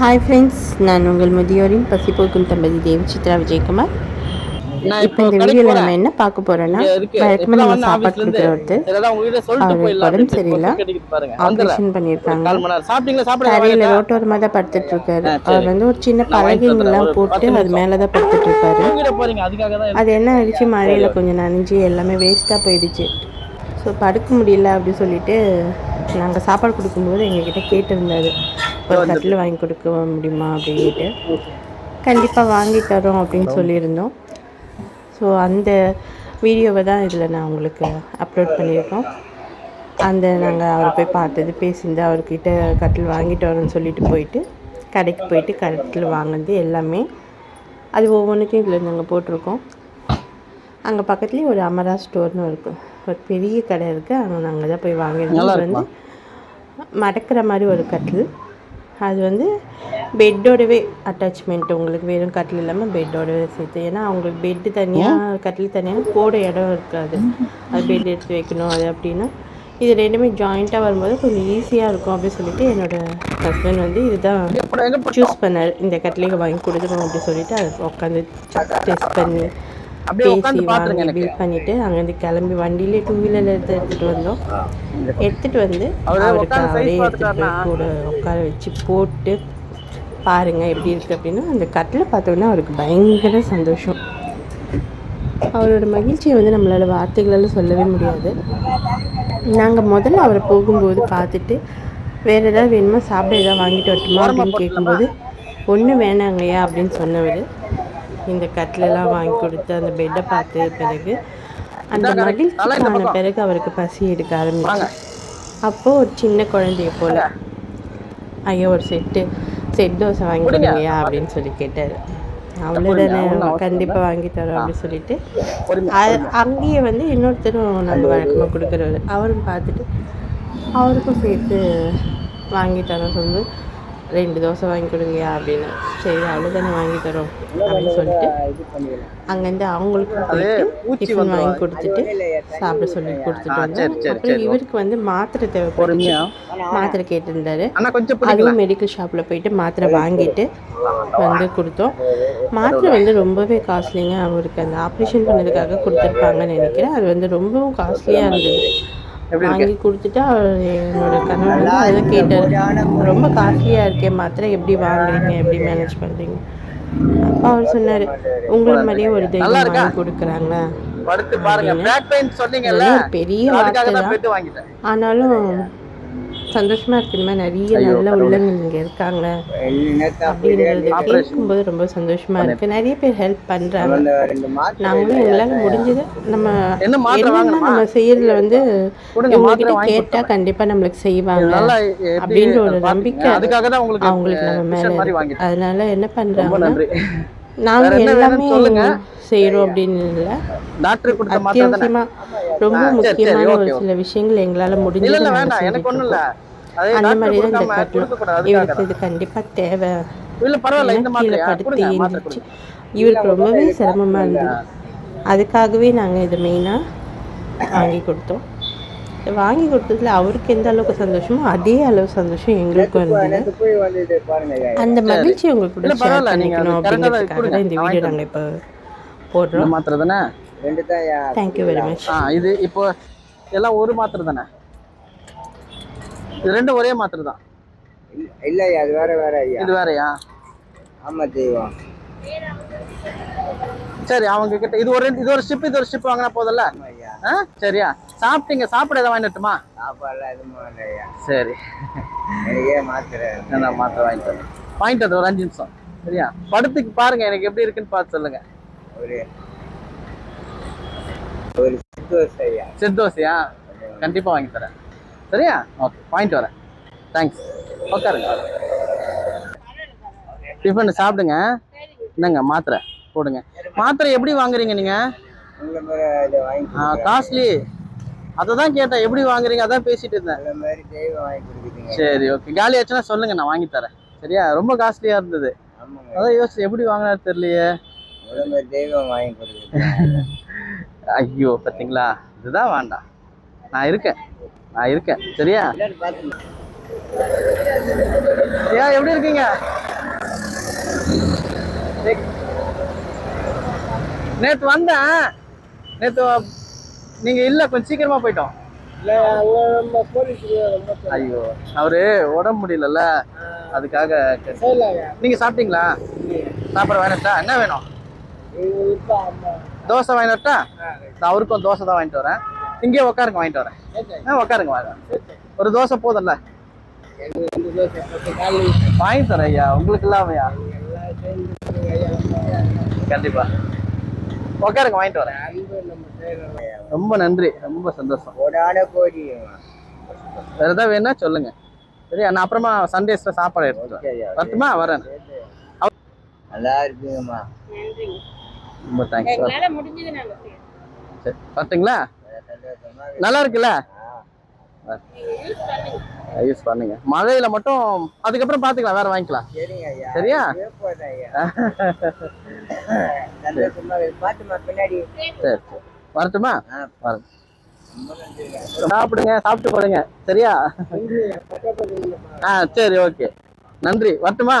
Hi friends நான் உங்கள் முதியோரின் பசிப்போக்கும் தம்பதி தேவி சித்ரா விஜயகுமார். இப்போ இந்த வீடியோவில். நம்ம என்ன பார்க்க போறோம்னா. வழக்கமாக நம்ம சாப்பாடு கொடுக்குற ஒருத்தர் உடம்பு சரியில்லை. ஆப்ரேஷன் பண்ணியிருக்காங்க. தரையில்? ரோட்டோரமாக தான் படுத்துட்டு இருக்காரு. அவர் வந்து ஒரு சின்ன பலகைங்கெல்லாம் போட்டு அது மேலே தான் படுத்துட்டு இருக்காரு. அது என்ன ஆயிடுச்சு மழையில் கொஞ்சம் நனைஞ்சு எல்லாமே வேஸ்ட்டாக போயிடுச்சு. ஸோ படுக்க முடியல அப்படின்னு சொல்லிட்டு நாங்கள் சாப்பாடு கொடுக்கும்போது எங்ககிட்ட கேட்டிருந்தாரு. ஒரு கட்டில் வாங்கி கொடுக்க முடியுமா அப்படின்ட்டு. கண்டிப்பாக வாங்கி தரோம் அப்படின்னு சொல்லியிருந்தோம். ஸோ அந்த வீடியோவை தான் இதில் நான் உங்களுக்கு அப்லோட் பண்ணியிருக்கோம். அந்த நாங்கள் அவரை போய் பார்த்தது பேசியிருந்து அவர்கிட்ட கட்டில் வாங்கிட்டு வரோன்னு சொல்லிட்டு போயிட்டு கடைக்கு போயிட்டு கட்டில் வாங்கினது எல்லாமே அது ஒவ்வொன்றுக்கும் இதில் நாங்கள் போட்டிருக்கோம். அங்கே பக்கத்துலேயே ஒரு அமரா ஸ்டோர்னு இருக்கும் ஒரு பெரிய கடை இருக்குது அங்கே நாங்கள் தான் போய் வாங்கியிருந்தோம். வந்து மடக்கிற மாதிரி ஒரு கட்டில். அது வந்து பெட்டோடவே அட்டாச்மெண்ட் உங்களுக்கு வெறும் கட்டில் இல்லாமல் பெட்டோடவே சேர்த்து. ஏன்னா அவங்களுக்கு பெட்டு தனியாக கட்டில் தனியாக போட இடம் இருக்காது. அது பெட் எடுத்து வைக்கணும் அது அப்படின்னா. இது ரெண்டுமே ஜாயிண்ட்டாக வரும்போது கொஞ்சம் ஈஸியாக இருக்கும் அப்படின்னு சொல்லிட்டு என்னோட ஹஸ்பண்ட் வந்து இதுதான் சூஸ் பண்ணார். இந்த கட்லியை வாங்கி கொடுக்கணும் அப்படின்னு சொல்லிட்டு அதை உட்காந்து டெஸ்ட் பண்ணி பேசி வாங்கி. பில் பண்ணிட்டு அங்கேருந்து கிளம்பி வண்டியிலே டூ வீலரில் எடுத்து எடுத்துகிட்டு வந்தோம். எடுத்துகிட்டு வந்து அவரு அவருக்கு அவரே எடுத்துகிட்டு போய் கூட உட்கார வச்சு போட்டு பாருங்க எப்படி இருக்குது அப்படின்னு அந்த கட்டில் பார்த்தோன்னா அவருக்கு பயங்கர சந்தோஷம். அவரோட மகிழ்ச்சியை வந்து நம்மளால் வார்த்தைகளால் சொல்லவே முடியாது. நாங்கள் முதல்ல அவரை போகும்போது பார்த்துட்டு வேறு ஏதாவது வேணுமா சாப்பிட ஏதாவது வாங்கிட்டு வரட்டுமா அப்படின்னு கேட்கும்போது ஒன்றும் வேணாங்கய்யா அப்படின்னு சொன்னவர். இந்த கட்டிலெல்லாம் வாங்கி கொடுத்து அந்த பெட்டை பார்த்த பிறகு அந்த மகிழ்ச்சிக்கான பிறகு அவருக்கு பசி எடுக்க ஆரம்பிச்சு. அப்போது ஒரு சின்ன குழந்தைய போல். ஐயா ஒரு செட்டு செட் தோசை வாங்கி கொடுங்கய்யா அப்படின்னு சொல்லி கேட்டார். அவ்வளோதானே கண்டிப்பாக வாங்கி தரோம் அப்படின்னு சொல்லிட்டு அங்கேயே வந்து இன்னொருத்தரும் நம்ம வழக்கமாக கொடுக்குறவர். அவரும் பார்த்துட்டு அவருக்கும் சேர்த்து வாங்கி தரோம் சொல்லி ரெண்டு தோசை வாங்கி கொடுங்கயா அப்படின்னு. சரி அவ்வளோதானே வாங்கி தரோம் அப்படின்னு சொல்லிட்டு அங்கேருந்து அவங்களுக்கும் போயிட்டு டிஃபன் வாங்கி கொடுத்துட்டு சாப்பிட சொல்லி கொடுத்துட்டு அப்புறம் இவருக்கு வந்து மாத்திரை தேவைப்படுச்சு. மாத்திரை கேட்டிருந்தாரு. அதுவும் மெடிக்கல் ஷாப்பில் போயிட்டு மாத்திரை வாங்கிட்டு வந்து கொடுத்தோம். மாத்திரை வந்து ரொம்பவே காஸ்ட்லிங்க அவருக்கு அந்த ஆப்ரேஷன் பண்ணதுக்காக கொடுத்துருப்பாங்கன்னு நினைக்கிறேன். அது வந்து ரொம்பவும் காஸ்ட்லியாக இருந்தது. வாங்கி கொடுத்துட்டு அவர் என்னோட கணவர் வந்து அதெல்லாம் கேட்டார். ரொம்ப காஸ்ட்லியாக இருக்கே மாத்திரை எப்படி வாங்குறீங்க எப்படி மேனேஜ் பண்ணுறீங்க அப்போ அவர் சொன்னார் உங்களை மாதிரியே ஒரு தெய்வம் வாங்கி கொடுக்குறாங்க ஒரு பெரிய வார்த்தை தான் ஆனாலும் சந்தோஷமா இருக்கு இந்த மாதிரி நிறைய நல்ல உள்ளங்கள் இங்க இருக்காங்க. அப்படின்றது கேட்கும்போது ரொம்ப சந்தோஷமா இருக்கு. நிறைய பேர் ஹெல்ப் பண்றாங்க. நாங்களும் எங்களால முடிஞ்சது. நம்ம என்னன்னா? நம்ம செய்யறதுல வந்து கொடுங்க, இவங்க மாத்திரை கிட்ட கண்டிப்பா நம்மளுக்கு செய்வாங்க அப்படின்ற ஒரு? நம்பிக்கை அதுக்காக தான் உங்களுக்கு அவங்களுக்கு நம்ம மேல அதனால என்ன நன்றி. நாங்க எல்லாமே செய்யறோம் அப்படின்னு இல்லை டாக்டர் கொடுத்த ரொம்ப முக்கியமான ஒரு சில விஷயங்கள் எங்களால முடிஞ்சது அந்த மாதிரி தான் இந்த கட்டணும் இவருக்கு இது கண்டிப்பா தேவை. இல்ல பரவாயில்ல இந்த கீழே படுத்து கொடுங்க இவருக்கு ரொம்பவே சிரமமா இருந்தது. அதுக்காகவே நாங்க இதை மெயினா வாங்கி கொடுத்தோம். வாங்கி கொடுத்ததுல அவருக்கு எந்த அளவுக்கு சந்தோஷமோ அதே அளவு சந்தோஷம் எங்களுக்கும் இருந்தது. அந்த மகிழ்ச்சி உங்களுக்கு கூட ஷேர் பண்ணிக்கணும் தான் அப்படிங்கிறதுக்காக தான் இந்த. வீடியோ நாங்க இப்போ போடுறோம். மாத்திரை தானே? தேங்க்யூ வெரி மச் ஆ இது இப்போ எல்லாம் ஒரு மாத்திரை தானே? இது ரெண்டும் ஒரே மாத்திரை தான். இல்லையா அது வேற வேற ஐயா இது வேறயா? ஆமா தெய்வம். சரி அவங்க கிட்ட இது ஒரு இது ஒரு ஸ்டிப் இது ஒரு ஸ்டிப் வாங்கினா போதல்ல சரியா. சாப்பிட்டீங்க சாப்பிட எதாவது வாங்கிட்டுமா சாப்பாடுலாம் எதுவும் இல்லையா சரி. மாத்திரை நான் மாத்திரை வாங்கிட்டு வரேன் வாங்கிட்டு ஒரு அஞ்சு நிமிஷம். சரியா? படுத்துக்கு பாருங்க எனக்கு எப்படி இருக்குன்னு பார்த்து சொல்லுங்க. ஒரு ஒரு சித்து ஐயா செட் தோசையா கண்டிப்பா வாங்கி தரேன். சரியா? ஓகே வாங்கிட்டு வரேன். தேங்க்ஸ் உட்காருங்க. டிஃபன் சாப்பிடுங்க. என்னங்க மாத்திரை போடுங்க. மாத்திரை எப்படி வாங்குறீங்க நீங்க? உங்களை மாதிரி இதை வாங்கி காஸ்ட்லி அதை தான் கேட்டேன் எப்படி வாங்குறீங்க? அதான் பேசிட்டு இருந்தேன். சரி ஓகே காலி ஆச்சுன்னா சொல்லுங்க நான் வாங்கி தரேன். சரியா? ரொம்ப காஸ்ட்லியா இருந்தது. அதான் யோசிச்சு எப்படி வாங்கினாரு தெரியலையே. மாதிரி தெய்வம் வாங்கி ஐயோ பாத்தீங்களா? இதுதான் வேண்டாம். நான் இருக்கேன். நான் இருக்கேன். சரியா? ஏன் எப்படி இருக்கீங்க? நேத்து வந்தேன். நேத்து நீங்க இல்ல கொஞ்சம் சீக்கிரமா போயிட்டோம். ஐயோ அவரு உடம்பு முடியலல்ல. அதுக்காக நீங்க சாப்பிட்டீங்களா? சாப்பிட வேணட்டா என்ன வேணும்? தோசை வாங்கிட்டா நான் அவருக்கும் தோசை தான் வாங்கிட்டு வரேன். இங்கேயே உட்காருங்க வாங்கிட்டு வரேன். ஆ உட்காருங்க வாங்க. ஒரு தோசை போதும்ல? வாங்கி தரேன் ஐயா உங்களுக்கு இல்லாமையா கண்டிப்பா. உட்காருங்க வாங்கிட்டு வரேன். ரொம்ப நன்றி ரொம்ப சந்தோஷம். வேற ஏதாவது வேணா சொல்லுங்க. சரியா நான் அப்புறமா சண்டேஸ்ல சாப்பாடு எடுத்துட்டு வரட்டுமா? வரேன். நல்லா இருக்குங்கம்மா. ரொம்ப தேங்க்ஸ் சரி வரட்டுங்களா சந்தோஷமா நல்லா இருக்குல்ல? யூஸ் பண்ணுங்க. மழையில மட்டும் அதுக்கப்புறம் பாத்துக்கலாம் வேற வாங்கிக்கலாம். சரியா? சரி. சரி வரட்டுமா? வரேன் சாப்பிடுங்க சாப்பிட்டு போடுங்க. சரியா? ஆ சரி ஓகே. நன்றி. வரட்டுமா?